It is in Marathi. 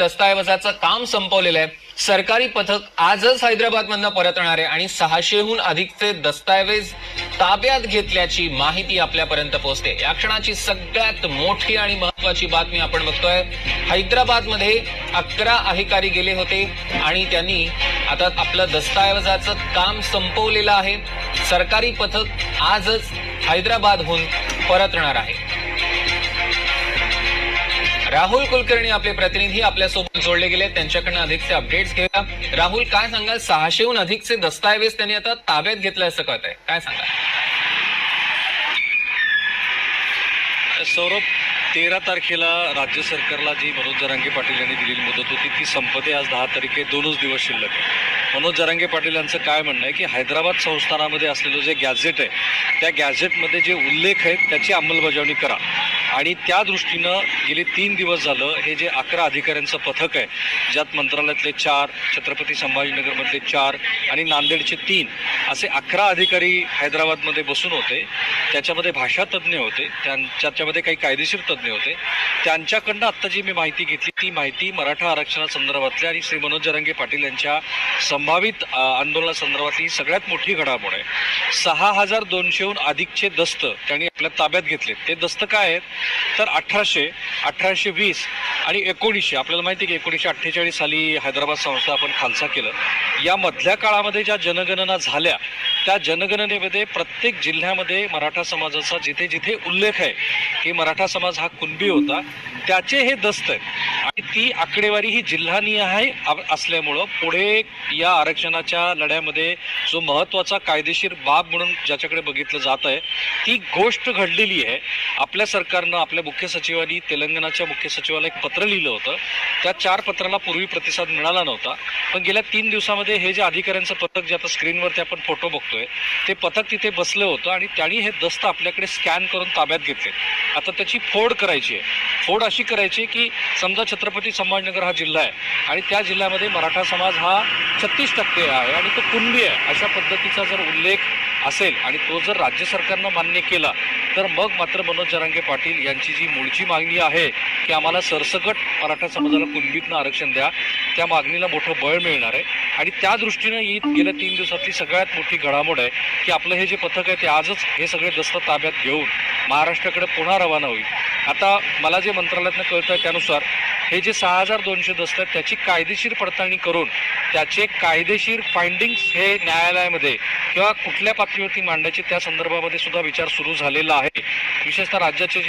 दस्तऐवजाचं काम संपवलेलं आहे. सरकारी पथक आजच हैदराबाद मधनं परतणार आहे आणि सहाशेहून अधिकचे दस्तऐवज ताब्यात घेतल्याची माहिती आपल्यापर्यंत पोहोचते. या क्षणाची सगळ्यात मोठी आणि महत्वाची बातमी आपण बघतोय. हैदराबादमध्ये अकरा अधिकारी गेले होते आणि त्यांनी आता आपलं दस्तऐवजाचं काम संपवलेलं आहे. सरकारी पथक आजच हैदराबादहून परतणार आहे. राहुल कुलकर्णी आपले प्रतिनिधी आपल्यासोबत जोडले गेले त्यांच्याकडनं अधिकचे अपडेट्स घेऊया. राहुल काय सांगाल? सहाशेहून अधिकचे दस्तऐवज त्यांनी आता ताब्यात घेतले असं कळत आहे काय सांगाल? सौरभ तेरा तारखेला राज्य सरकारला जी मनोज जरांगे पाटील यांनी दिलेली मुदत होती ती संपते आज दहा तारखे दोनच दिवस शिल्लक आहे. मनोज जरांगे पाटील यांचं काय म्हणणं आहे की हैदराबाद संस्थानामध्ये असलेलं जे गॅझेट आहे त्या गॅझेटमध्ये जे उल्लेख आहेत त्याची अंमलबजावणी करा. आणि त्या दृष्टीनं गेली तीन दिवस झालं हे जे अकरा अधिकाऱ्यांचं पथक आहे ज्यात मंत्रालयातले चार छत्रपती संभाजीनगरमधले चार आणि नांदेडचे तीन असे अकरा अधिकारी हैदराबादमध्ये बसून होते. त्याच्यामध्ये भाषा तज्ज्ञ होते त्यां- त्याच्यामध्ये काही कायदेशीर तज्ज्ञ होते. त्यांच्याकडनं आत्ता जी मी माहिती घेतली ती माहिती मराठा आरक्षणासंदर्भातली आणि श्री मनोज जरंगे पाटील यांच्या संभावित आंदोलनासंदर्भातली ही सगळ्यात मोठी घडामोड आहे. सहा हजार दोनशेहून अधिकचे दस्त त्यांनी आपल्या ताब्यात घेतले ते दस्त काय आहेत? तर अठराशे अठराशे वीस आणि एकोणीसशे आपल्याला माहिती आहे की एकोणीसशे अठ्ठेचाळीस साली हैदराबाद संस्था आपण खालसा केलं. या मधल्या काळामध्ये ज्या जनगणना झाल्या त्या जनगणनेमध्ये प्रत्येक जिल्ह्यामध्ये मराठा समाजाचा जिथे जिथे उल्लेख आहे की मराठा समाज हा कुणबी होता त्याचे हे दस्त आहे आणि ती आकडेवारी ही जिल्हानीय आहे असल्यामुळं पुढे या आरक्षणाच्या लढ्यामध्ये जो महत्त्वाचा कायदेशीर बाब म्हणून ज्याच्याकडे बघितलं जात आहे ती गोष्ट घडलेली आहे. आपल्या सरकारनं आपल्या मुख्य सचिवांनी तेलंगणाच्या मुख्य सचिवाला एक पत्र लिहिलं होतं. त्या चार पत्राला पूर्वी प्रतिसाद मिळाला नव्हता. पण गेल्या तीन दिवसामध्ये हे जे अधिकाऱ्यांचं पथक जे आता स्क्रीनवरती आपण फोटो बघतो बघतोय ते पथक तिथे बसलं होतं आणि त्यांनी हे दस्त आपल्याकडे स्कॅन करून ताब्यात घेतले. आता त्याची फोड करायची आहे. फोड अशी करायची की समजा छत्रपती संभाजीनगर हा जिल्हा आहे आणि त्या जिल्ह्यामध्ये मराठा समाज हा छत्तीस टक्के आहे आणि तो कुणबी आहे. अशा पद्धतीचा जर उल्लेख असेल आणि तो जर राज्य सरकारनं मान्य केला तर मग मात्र मनोज जरांगे पाटील यांची जी मूळची मागणी आहे की आम्हाला सरसकट मराठा समाजाला कुणबीतनं आरक्षण द्या त्या मागणीला मोठं बळ मिळणार आहे. आणि त्या दृष्टीनं ही गेल्या तीन दिवसातली सगळ्यात मोठी घडामोड आहे की आपलं हे जे पथक आहे ते आजच हे सगळे दस्त ताब्यात घेऊन महाराष्ट्राकडे पुन्हा रवाना होईल. आता मला जे मंत्रालयातनं कळतं आहे त्यानुसार हे जे सहा हजार दोनशे दस्त आहेत त्याची कायदेशीर पडताळणी करून त्याचे कायदेशीर फाइंडिंग्स हे न्यायालयामध्ये किंवा कुठल्या पातळीवरती मांडायचे त्या संदर्भामध्ये सुद्धा विचार सुरू झालेला आहे. विशेषतः राज्याचे जे